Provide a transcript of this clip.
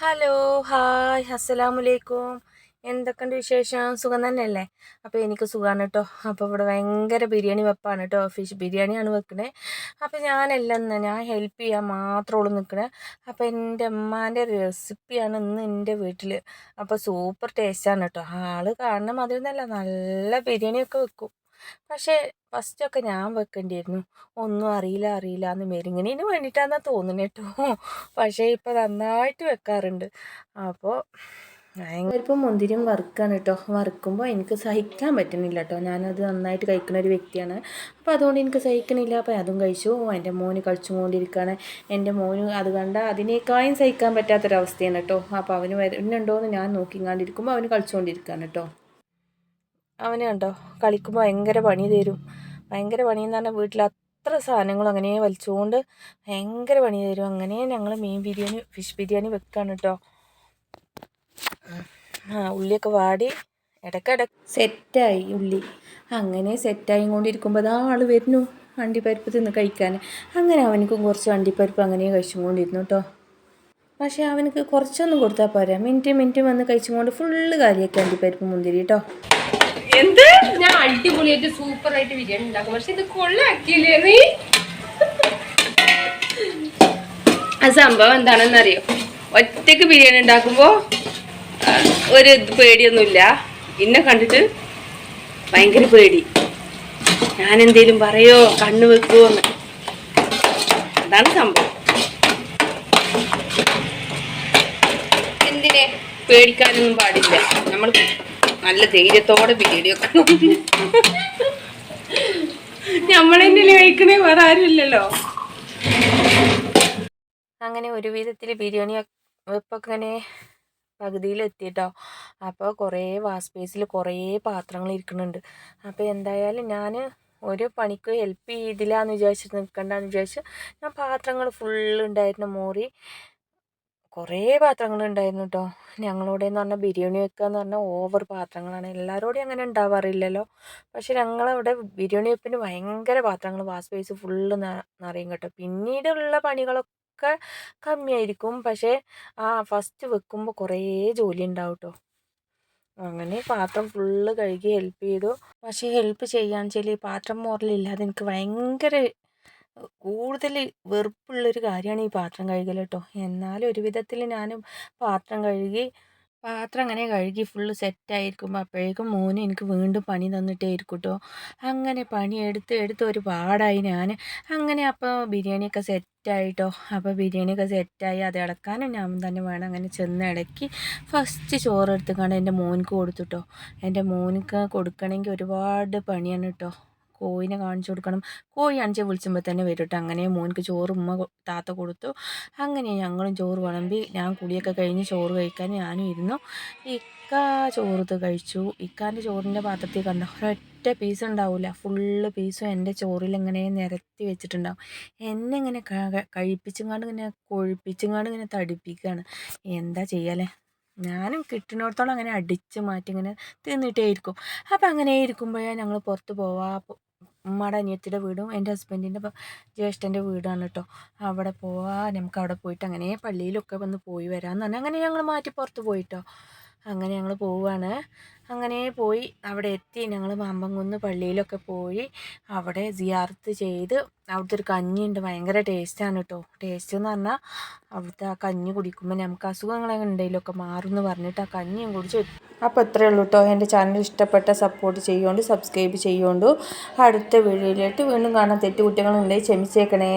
Hello hi അസ്സലാമലൈക്കും എന്തൊക്കെയുണ്ട് വിശേഷം? സുഖം തന്നെയല്ലേ? അപ്പോൾ എനിക്ക് സുഖമാണ് കേട്ടോ അപ്പോൾ ഇവിടെ ഭയങ്കര ബിരിയാണി വെപ്പാണ് കേട്ടോ ഫിഷ് ബിരിയാണിയാണ് വെക്കണേ. അപ്പോൾ ഞാനെല്ലാം ഞാൻ ഹെൽപ്പ് ചെയ്യാൻ മാത്രമുള്ളൂ നിൽക്കണേ അപ്പോൾ എന്റെ അമ്മാന്റെ റെസിപ്പിയാണ് ഇന്ന് എന്റെ വീട്ടിൽ അപ്പോൾ സൂപ്പർ ടേസ്റ്റാണ് കേട്ടോ ആൾ കാണണം അതിൽ നല്ല ബിരിയാണിയൊക്കെ വെക്കും. പക്ഷേ ഫസ്റ്റൊക്കെ ഞാൻ വെക്കേണ്ടിയിരുന്നു. ഒന്നും അറിയില്ല അറിയില്ല എന്ന് മെരുങ്ങണീന് വേണ്ടിയിട്ടാണെന്നാ തോന്നുന്നു കേട്ടോ പക്ഷേ ഇപ്പോൾ നന്നായിട്ട് വെക്കാറുണ്ട്. അപ്പോൾ ഇപ്പം മുന്തിരിയും വറുക്കാണ് കേട്ടോ വറുക്കുമ്പോൾ എനിക്ക് സഹിക്കാൻ പറ്റുന്നില്ല കേട്ടോ ഞാനത് നന്നായിട്ട് കഴിക്കുന്ന ഒരു വ്യക്തിയാണ്. അപ്പോൾ അതുകൊണ്ട് എനിക്ക് സഹിക്കണില്ല. അപ്പോൾ അതും കഴിച്ചു. എന്റെ മോന് കളിച്ചുകൊണ്ടിരിക്കുകയാണ് എന്റെ മോന് അത് കണ്ട അതിനേക്കാളും സഹിക്കാൻ പറ്റാത്തൊരവസ്ഥയാണ് കേട്ടോ അപ്പോൾ അവന് വരുന്നുണ്ടോ എന്ന് ഞാൻ നോക്കിങ്ങാണ്ടിരിക്കുമ്പോൾ അവന് കളിച്ചുകൊണ്ടിരിക്കുകയാണ് കേട്ടോ അവന് കണ്ടോ? കളിക്കുമ്പോൾ ഭയങ്കര പണി തരും. ഭയങ്കര പണിയെന്ന് പറഞ്ഞാൽ വീട്ടിൽ അത്ര സാധനങ്ങളും അങ്ങനെ വലിച്ചുകൊണ്ട് ഭയങ്കര പണി തരും. അങ്ങനെ ഞങ്ങൾ മീൻ ബിരിയാണി ഫിഷ് ബിരിയാണി വെക്കാണ് കേട്ടോ ആ ഉള്ളിയൊക്കെ വാടി ഇടയ്ക്കിടക്ക് സെറ്റായി ഉള്ളി. അങ്ങനെ സെറ്റായി കൊണ്ടിരിക്കുമ്പോൾ അതാ ആൾ വരുന്നു അണ്ടിപ്പരിപ്പ് തിന്ന് കഴിക്കാൻ അങ്ങനെ അവനക്കും കുറച്ച് അണ്ടിപ്പരിപ്പ് അങ്ങനെ കഴിച്ചും കൊണ്ടിരുന്നു കേട്ടോ പക്ഷേ അവനക്ക് കുറച്ചൊന്നും കൊടുത്താൽ പോരാ. മിനിറ്റ് മിനിറ്റ് വന്ന് കഴിച്ചും കൊണ്ട് ഫുള്ള് കാര്യമൊക്കെ അണ്ടിപ്പരിപ്പ് മുന്തിരി കേട്ടോ എന്ത്? ഞാൻ അടിപൊളിയായിട്ട് സൂപ്പർ ആയിട്ട് ബിരിയാണി ഉണ്ടാക്കും. പക്ഷെ ഇത് കൊള്ളാക്കിയില്ലേ നീ? ആ സംഭവം എന്താണെന്ന് അറിയോ ഒറ്റയ്ക്ക് ബിരിയാണി ഉണ്ടാക്കുമ്പോ ഒരു പേടിയൊന്നുമില്ല. ഇന്നെ കണ്ടിട്ട് ഭയങ്കര പേടി. ഞാൻ എന്തേലും പറയോ? കണ്ണു വെക്കുമോന്ന് അതാണ് സംഭവം. എന്തിനെ? പേടിക്കാനൊന്നും പാടില്ല. നമ്മൾ നല്ല ധൈര്യത്തോടെ ബിരിയാണി വെക്കണം നമ്മളെന്നെ കഴിക്കണേ? വേറെ ആരുമില്ലല്ലോ അങ്ങനെ ഒരു വിധത്തിൽ ബിരിയാണി വെപ്പൊക്കെ ഇങ്ങനെ പകുതിയിലെത്തിയിട്ടോ അപ്പോൾ കുറേ വാസ്പേസിൽ കുറേ പാത്രങ്ങൾ ഇരിക്കുന്നുണ്ട്. അപ്പോൾ എന്തായാലും ഞാൻ ഒരു പണിക്ക് ഹെൽപ്പ് ചെയ്തില്ല എന്ന് വിചാരിച്ചിട്ട് നിൽക്കണ്ടെന്ന് വിചാരിച്ച് ഞാൻ പാത്രങ്ങൾ ഫുള്ള് ഉണ്ടായിരുന്ന. മോറി കുറേ പാത്രങ്ങൾ ഉണ്ടായിരുന്നു കേട്ടോ ഞങ്ങളോടെ എന്ന് പറഞ്ഞാൽ ബിരിയാണി വെക്കുക എന്ന് പറഞ്ഞാൽ ഓവർ പാത്രങ്ങളാണ്. എല്ലാവരോടും അങ്ങനെ ഉണ്ടാവാറില്ലല്ലോ. പക്ഷെ ഞങ്ങളവിടെ ബിരിയാണി വെപ്പിന് ഭയങ്കര പാത്രങ്ങൾ വാസ് വേസ് ഫുള്ള് നിറയും കേട്ടോ. പിന്നീടുള്ള പണികളൊക്കെ കമ്മിയായിരിക്കും. പക്ഷേ ആ ഫസ്റ്റ് വെക്കുമ്പോൾ കുറേ ജോലി ഉണ്ടാവും കേട്ടോ അങ്ങനെ പാത്രം ഫുള്ള് കഴുകി ഹെൽപ്പ് ചെയ്തു. പക്ഷേ ഹെൽപ്പ് ചെയ്യാന്ന് വെച്ചാൽ ഈ പാത്രം മോറലില്ലാതെ എനിക്ക് ഭയങ്കര കൂടുതൽ വെറുപ്പുള്ളൊരു കാര്യമാണ് ഈ പാത്രം കഴുകൽ കേട്ടോ എന്നാലും ഒരു വിധത്തിൽ ഞാനും പാത്രം കഴുകി പാത്രം അങ്ങനെ കഴുകി ഫുള്ള് സെറ്റായിരിക്കുമ്പോൾ അപ്പോഴേക്കും മോന് എനിക്ക് വീണ്ടും പണി തന്നിട്ടേ ഇരിക്കും അങ്ങനെ പണി എടുത്ത് എടുത്ത് ഒരു പാടായി ഞാൻ അങ്ങനെ അപ്പോൾ ബിരിയാണിയൊക്കെ സെറ്റായിട്ടോ അപ്പോൾ ബിരിയാണിയൊക്കെ സെറ്റായി അത് ഇളക്കാനും ഞാൻ തന്നെ വേണം അങ്ങനെ ചെന്ന് ഇടയ്ക്ക് ഫസ്റ്റ് ചോറ് എടുത്തുകൊണ്ട് എന്റെ മോനിക്ക് കൊടുത്തുട്ടോ എന്റെ മോനിക്ക് കൊടുക്കണമെങ്കിൽ ഒരുപാട് പണിയാണ് കേട്ടോ കോഴിനെ കാണിച്ചു കൊടുക്കണം. കോഴി അഞ്ച് വിളിച്ചുമ്പോൾ തന്നെ വരും അങ്ങനെ മോനിക്ക് ചോറ് ഉമ്മ താത്ത കൊടുത്തു. അങ്ങനെ ഞങ്ങളും ചോറ് വിളമ്പി ഞാൻ കുളിയൊക്കെ കഴിഞ്ഞ് ചോറ് കഴിക്കാൻ ഞാനും ഇരുന്നു. ഇക്ക ചോറ് കഴിച്ചു. ഇക്കാന്റെ ചോറിന്റെ പാത്രത്തിൽ കണ്ട? ഒരൊറ്റ പീസ് ഉണ്ടാവില്ല ഫുള്ള് പീസും എന്റെ ചോറിൽ ഇങ്ങനെ നിരത്തി വെച്ചിട്ടുണ്ടാവും. എന്നെ ഇങ്ങനെ കഴിപ്പിച്ചുങ്ങാണ്ട് ഇങ്ങനെ കൊഴിപ്പിച്ചുങ്ങാണ്ട് ഇങ്ങനെ തടിപ്പിക്കുകയാണ് എന്താ ചെയ്യാലേ? ഞാനും കിട്ടുന്നിടത്തോളം അങ്ങനെ അടിച്ച് മാറ്റി ഇങ്ങനെ തിന്നിട്ടേ ഇരിക്കും. അപ്പം അങ്ങനെ ഇരിക്കുമ്പോഴേ ഞങ്ങൾ പുറത്ത് പോവാ. ഉമ്മയുടെ അനിയത്തിയുടെ വീടും എന്റെ ഹസ്ബൻഡിന്റെ ജ്യേഷ്ഠന്റെ വീടാണ് കേട്ടോ അവിടെ പോവാ നമുക്ക് അവിടെ പോയിട്ട് അങ്ങനെ പള്ളിയിലൊക്കെ വന്ന് പോയി വരാമെന്ന് പറഞ്ഞാൽ അങ്ങനെ ഞങ്ങൾ മാറ്റി പുറത്ത് പോയിട്ടോ അങ്ങനെ ഞങ്ങൾ പോവുകയാണ് അവിടെ എത്തി. ഞങ്ങൾ മാമ്പങ്കുന്ന് പള്ളിയിലൊക്കെ പോയി അവിടെ സിയാർത്ത് ചെയ്ത് അവിടുത്തെ ഒരു കഞ്ഞിയുണ്ട് ഭയങ്കര ടേസ്റ്റാണ് കേട്ടോ ടേസ്റ്റ് എന്ന് പറഞ്ഞാൽ അവിടുത്തെ ആ കഞ്ഞി കുടിക്കുമ്പോൾ നമുക്ക് അസുഖങ്ങളൊക്കെ ഉണ്ടെങ്കിലൊക്കെ മാറും എന്ന് പറഞ്ഞിട്ട് ആ കഞ്ഞിയും കുടിച്ച് അപ്പോൾ ഇത്രയേ ഉള്ളൂ കേട്ടോ എന്റെ ചാനൽ ഇഷ്ടപ്പെട്ട സപ്പോർട്ട് ചെയ്യുകൊണ്ട് സബ്സ്ക്രൈബ് ചെയ്യുകൊണ്ട് അടുത്ത വീഡിയോയിലായിട്ട് വീണ്ടും കാണാൻ തെറ്റുകുറ്റങ്ങളുണ്ടെങ്കിൽ ക്ഷമിച്ചേക്കണേ.